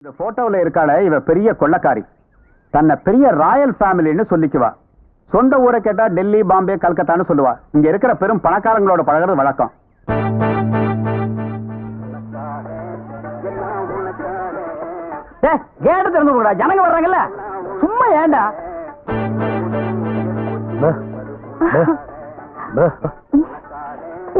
இந்த போட்டோவில் இருக்காள இவ பெரிய கொள்ளக்காரி. தன்னை பெரிய ராயல் ஃபேமிலின்னு சொல்லிக்குவா சொந்த ஊரை கேட்டா டெல்லி பாம்பே கல்கத்தான்னு சொல்லுவா. இங்க இருக்கிற பெரும் பணக்காரங்களோட பழகுறது வழக்கம். கேட்டு திறந்து ஜனங்க வர்றாங்கல்ல. சும்மா ஏண்டா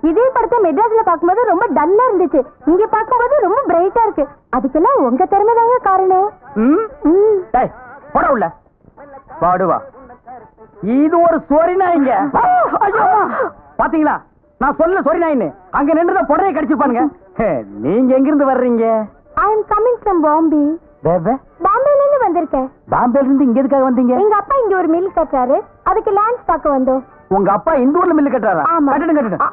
இதே படத்தை மெட்ராஸ்ல பாக்கும்போது ரொம்ப டல்லா இருந்துச்சு. இங்க பாக்கும்போது ரொம்ப பிரைட்டா இருக்கு. அதுக்கெல்லாம் உங்க திறமை தாங்க காரணம். போடா உள்ள. பாடுவா இது ஒரு சொரி நாய்ங்க. பாத்தீங்களா? நான் சொல்ல சொரி நாயின்னு. அங்க நின்று புடவை கடிச்சிருப்பானுங்க ஹே, நீங்க எங்க இருந்து வர்றீங்க I am coming from Bombay பாம்பேல இருந்து வந்திருக்கேன். பாம்பேல இருந்து இங்க எதுக்காக வந்தீங்க? எங்க அப்பா இங்க ஒரு மில் கட்டுறாரு. அதுக்கு லேண்ட்ஸ் பார்க்க வந்தோம். உங்க அப்பா இந்த ஊர்ல மில்லு கட்டுறாரா? கட்டுடு ஆ-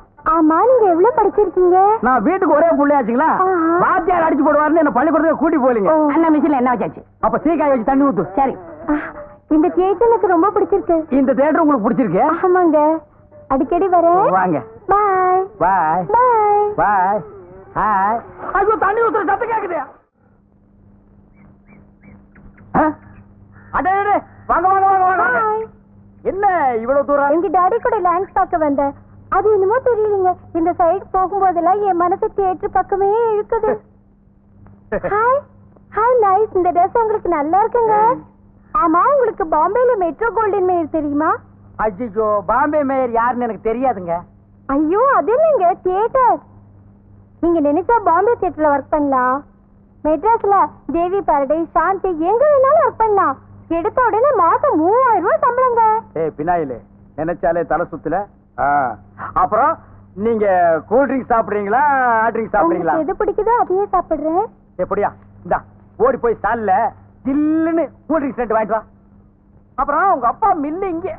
ஆமா நீங்க எவ்வளவு படிச்சிருக்கீங்க? நான் வீட்டுக்கு ஒரே புள்ளையாச்சுங்களா. வாத்தியார் அடிச்சு போடுவாருன்னு என்ன பள்ளிக்கூடத்துக்கு கூட்டி போலீங்க. அண்ணா மிஷின்ல என்ன வச்சாச்சு? அப்ப சீக்காய் வச்சு தண்ணி ஊத்து. சரி. இந்த தியேட்டர் எனக்கு ரொம்ப பிடிச்சிருக்கு. இந்த தேட்டர் உங்களுக்கு பிடிச்சிருக்கு? ஆமாங்க. அடிக்கடி வரேன். வாங்க. Bye. Bye. Bye. Bye. Hi. ஐயோ தண்ணி ஊத்துற சத்தம் கேக்குது? அடே வாங்க வாங்க வாங்க வாங்க என்ன இவ்வளவு தூரம்? எங்க டாடி கூட லேண்ட்ஸ் பார்க்க வந்தேன். அது என்னமோ தெரியலங்க. இந்த சைடு போகும்போதெல்லாம் என் மனசு தியேட்டர் பக்கமே இழுக்குது. ஹாய் ஹாய் நைஸ் இந்த ட்ரெஸ் உங்களுக்கு நல்லா இருக்குங்க. ஆமா உங்களுக்கு பாம்பேல மெட்ரோ கோல்டன் மேயர் தெரியுமா? ஐயோ பாம்பே மேயர் யாருன்னு எனக்கு தெரியாதுங்க. ஐயோ அது இல்லைங்க தியேட்டர் நீங்க நினைச்சா பாம்பே தியேட்டர்ல ஒர்க் பண்ணலாம். மெட்ராஸ்ல தேவி பாரடைஸ் சாந்தி எங்க வேணாலும் ஒர்க் பண்ணலாம். எடுத்த உடனே மாசம் மூவாயிரம் ரூபாய் சம்பளங்க. ஏய் பினாயிலே நினைச்சாலே தலை சுத்துல. அப்புறம் நீங்க கூல் ட்ரிங்க் சாப்பிடுறீங்களா ஹாட் ட்ரிங்க் சாப்பிடுறீங்களா? எது பிடிக்குதோ அதையே சாப்பிடுறேன். எப்படியா? இந்தா ஓடி போய் ஸ்டால்ல ஜில்லுன்னு கூல் ட்ரிங்க்ஸ் ரெண்டு வாங்கிட்டு வா. அப்புறம் உங்க அப்பா மில்லு இங்க.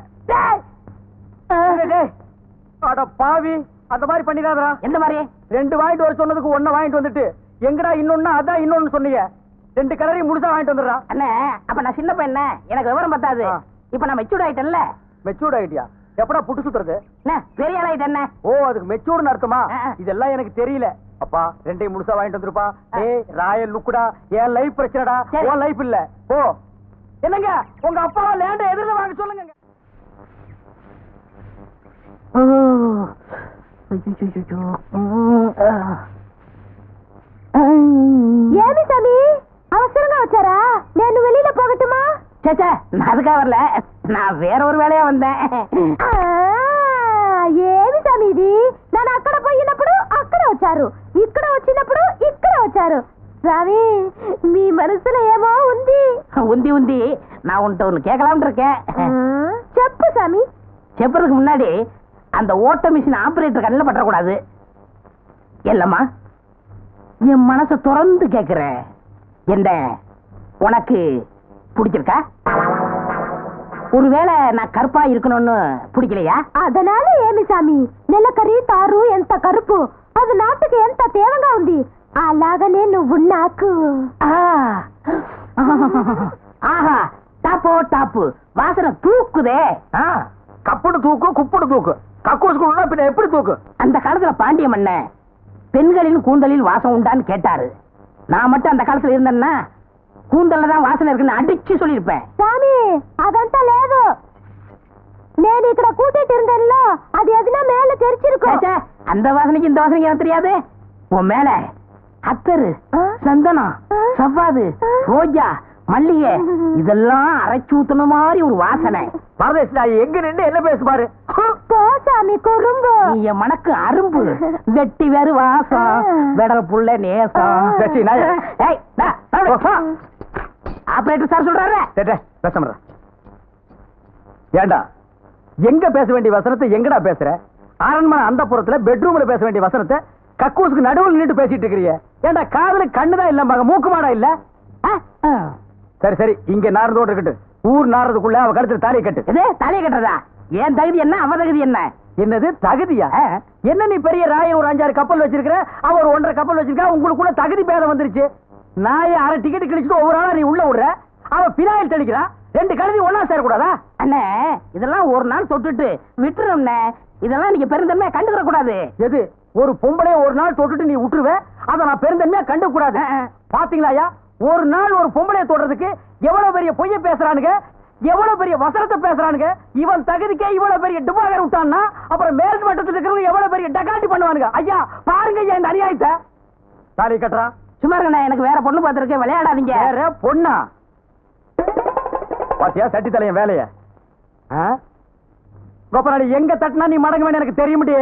அட பாவி அந்த மாதிரி பண்ணிடாதடா. எந்த மாதிரி? ரெண்டு வாங்கிட்டு வர சொன்னதுக்கு ஒண்ணு வாங்கிட்டு வந்துட்டு எங்கடா இன்னொன்னு அதான் இன்னொன்னு சொன்னீங்க. ரெண்டு கலரையும் முழுசா வாங்கிட்டு வந்துடுறா. அண்ணே அப்ப நான் சின்ன பையன் எனக்கு விவரம் பத்தாது. இப்ப நான் மெச்சூர்ட் ஆயிட்டேன்ல. மெச்சூர்ட் ஆயிட்டியா? எப்படா புட்டு சுத்துறது? பெரிய ஆள் ஆயிட்டேன் என்ன? ஓ அதுக்கு மெச்சூர்னு அர்த்தமா. இதெல்லாம் எனக்கு தெரியல. அப்பா ரெண்டையும் முழுசா வாங்கிட்டு வந்துருப்பா. ஏய் ராயல் லுக்குடா. என் லைஃப் பிரச்சனைடா. உன் லைஃப் இல்ல. ஓ என்னங்க உங்க அப்பா லேண்ட எதிரில வாங்க சொல்லுங்க ஏமி சாமி? அவசரமா வச்சாரா? நான் வெளியில போகட்டுமா? சேச்சே நான் அதுக்காக வரல. நான் வேற ஒரு வேலையா வந்தேன் ఆ, ఏమి స్వామి ఇది నేను అక్కడ పోయినప్పుడు అక్కడ వచ్చారు ఇక్కడ వచ్చినప్పుడు ఇక్కడ వచ్చారు స్వామి మీ మనసులో ఏమో ఉంది உந்தி உந்தி நான் உன்கிட்ட ஒண்ணு கேட்கலாம்னு இருக்கேன் ఆ, చెప్పు స్వామి செப்பறதுக்கு முன்னாடி அந்த ஓட்ட மிஷின் ஆபரேட்டர் கண்ணில் பற்றக்கூடாது இல்லம்மா என் மனசை திறந்து கேட்கிறேன் என்ன உனக்கு பிடிச்சிருக்கா ஒருவேளை நான் கருப்பா இருக்கணும்னு பிடிக்கலையா అదనాల ఏమి స్వామి నెలకరి తారు ఎంత కరుపు అది నాటుకు ఎంత తేవగా ఉంది అలాగనే నువ్వు నాకు ஆ. ஆஹா டாப்போ டாப்பு வாசனை தூக்குதே ஆ, கப்புடு தூக்கு குப்புடு தூக்கு கக்கூஸ் குடுனா பின்ன எப்படி தூக்கு அந்த காலத்துல பாண்டிய மன்னன் பெண்களின் கூந்தலில் வாசம் உண்டான்னு கேட்டாரு நான் மட்டும் அந்த காலத்துல இருந்தேன்னா கூந்தல்லதான் வாசனை இருக்குன்னு அடிச்சு சொல்லிருப்பேன் சாமி அదంతా లేదు నేను ఇక్కడ కూటిట్టు இருந்தேன்ல அது எதுனா மேல தெரிச்சிருக்கும். அந்த வாசனைக்கு இந்த வாசனைக்கு எனக்கு தெரியாது. உன் மேல அத்தரு சந்தனம் சவ்வாது ரோஜா மல்லிகை இதெல்லாம் அரைச்சு ஊத்துன மாதிரி ஒரு வாசனை. பரதேஷ் எங்க நின்று என்ன பேசுவாரு போசாமி குறும்பு. என் மனக்கு அரும்பு. வெட்டி வேறு வாசம். வெடல் புள்ள நேசம். ஆபரேட்டர் சார் சொல்றாரு. பேசாம. ஏண்டா எங்க பேச வேண்டிய வசனத்தை எங்கடா பேசுற? அரண்மனை அந்த புறத்துல பெட்ரூம்ல பேச வேண்டிய வசனத்தை கக்கூசுக்கு நடுவுல நின்று பேசிட்டு இருக்கிறிய. ஏண்டா காதுல கண்ணுதான் இல்ல மக மூக்கு மாடா இல்ல. சரி சரி இங்க நார்ந்தோடு இருக்கட்டும். ஊர் நாரதுக்குள்ள அவ கழுத்துல தாலியை கட்டு. எது தலையை கட்டுறதா? என் தகுதி என்ன? அவ தகுதி என்ன? என்னது தகுதியா. என்ன நீ பெரிய ராயன் ஒரு அஞ்சாறு கப்பல் வச்சிருக்கிற? அவ ஒரு ஒன்றரை கப்பல் வச்சிருக்கா? உங்களுக்குள்ள தகுதி பேதம் வந்துருச்சு. நாயை அரை டிக்கெட் கிழிச்சிட்டு ஒவ்வொரு ஆளா நீ உள்ள விடுற? அவ பினாயில் தெளிக்கிறா? ரெண்டு கழுதி ஒன்னா சேரக்கூடாதா? அண்ணே இதெல்லாம் ஒரு நாள் தொட்டுட்டு விட்டுரும்ண்ணே. இதெல்லாம் நீங்க பெருந்தன்மையா கண்டுக்கிற கூடாது எது? ஒரு பொம்பளைய ஒரு நாள் தொட்டுட்டு நீ விட்டுருவ? அத நான் பெருந்தன்மையா கண்டு கூடாது பாத்தீங்களா ஐயா? ஒரு நாள் ஒரு பொம்பளைய தொடுறதுக்கு எவ்வளவு பெரிய பொய்ய பேசுறானுங்க? எவ்வளவு பெரிய வசனத்தை பேசுறானுங்க? இவன் தகுதிக்கே இவ்வளவு பெரிய டிபாகர் விட்டான்னா அப்புறம் மேல் மட்டத்தில் இருக்கிறவங்க எவ்வளவு பெரிய டகாட்டி பண்ணுவானுங்க? ஐயா பாருங்க ஐயா இந்த அநியாயத்தை. தாலி கட்டுறா சும்மா இருங்கண்ணே எனக்கு வேற பொண்ணு பார்த்துருக்கேன் விளையாடாதீங்க. வேற பொண்ணா? பாத்தியா சட்டி தலையன் வேலைய கோபநாடி எங்க தட்டினா நீ மடங்க வேணும் எனக்கு தெரியுமிட்டே